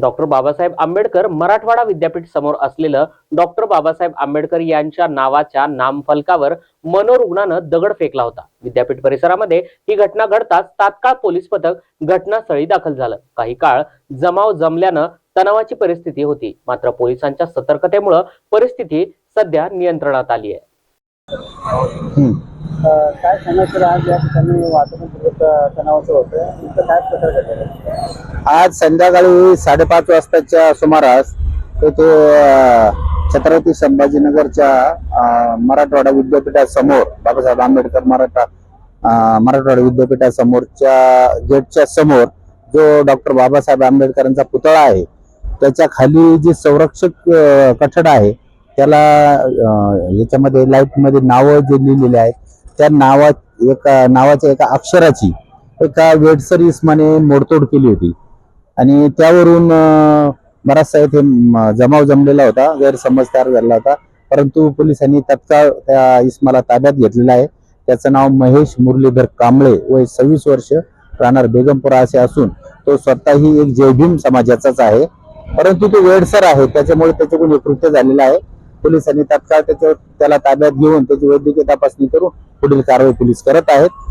Doctor Babasaheb Ambedkar Marathwada विद्यापीठ समोर असलेलं डॉक्टर बाबासाहेब आंबेडकर यांच्या नावाच्या नामफलकावर मनोरुग्णानं दगड फेकला होता. विद्यापीठ परिसरामध्ये ही घटना घडताच तात्काळ पोलीस पथक घटनास्थळी दाखल झालं. काही काळ जमाव जमल्यानं तणावाची परिस्थिती होती. मात्र पोलिसांच्या सतर्कतेमुळे परिस्थिती सध्या नियंत्रणात आली आहे. काय सांगायचं आज या ठिकाणी वाहतूक तणावाचं होतं इथं काय प्रकार घडलेला? आज संध्याकाळी साडेपाच वाजताच्या सुमारास अ, छत्रपती संभाजीनगरच्या मराठवाडा विद्यापीठासमोर बाबासाहेब आंबेडकर मराठा मराठवाडा विद्यापीठासमोरच्या गेटच्या समोर जो डॉक्टर बाबासाहेब आंबेडकरांचा पुतळा आहे त्याच्याखाली जे संरक्षक कठड आहे त्याला याच्यामध्ये लाईटमध्ये नावं जे लिहिलेली आहेत त्या नावा एका नावाच्या एका अक्षराची एका वेडसर इस्माने मोडतोड केली होती. आणि त्यावरून बराचसा इथे जमाव जमलेला होता गैरसमज तयार झाला होता. परंतु पोलिसांनी तत्काळ त्या इस्माला ताब्यात घेतलेला आहे. त्याचं नाव महेश मुरलीधर कांबळे वय सव्वीस वर्ष राहणार बेगमपुरा असे असून तो स्वतःही एक जयभीम समाजाचाच आहे. परंतु तो वेडसर आहे त्याच्यामुळे त्याच्याकडून हे कृत्य झालेलं आहे. पोलिसांनी तत्काळ त्याच्या त्याला ताब्यात घेऊन त्याची वैद्यकीय तपासणी करून पुढील कारवाई पोलीस करत आहेत.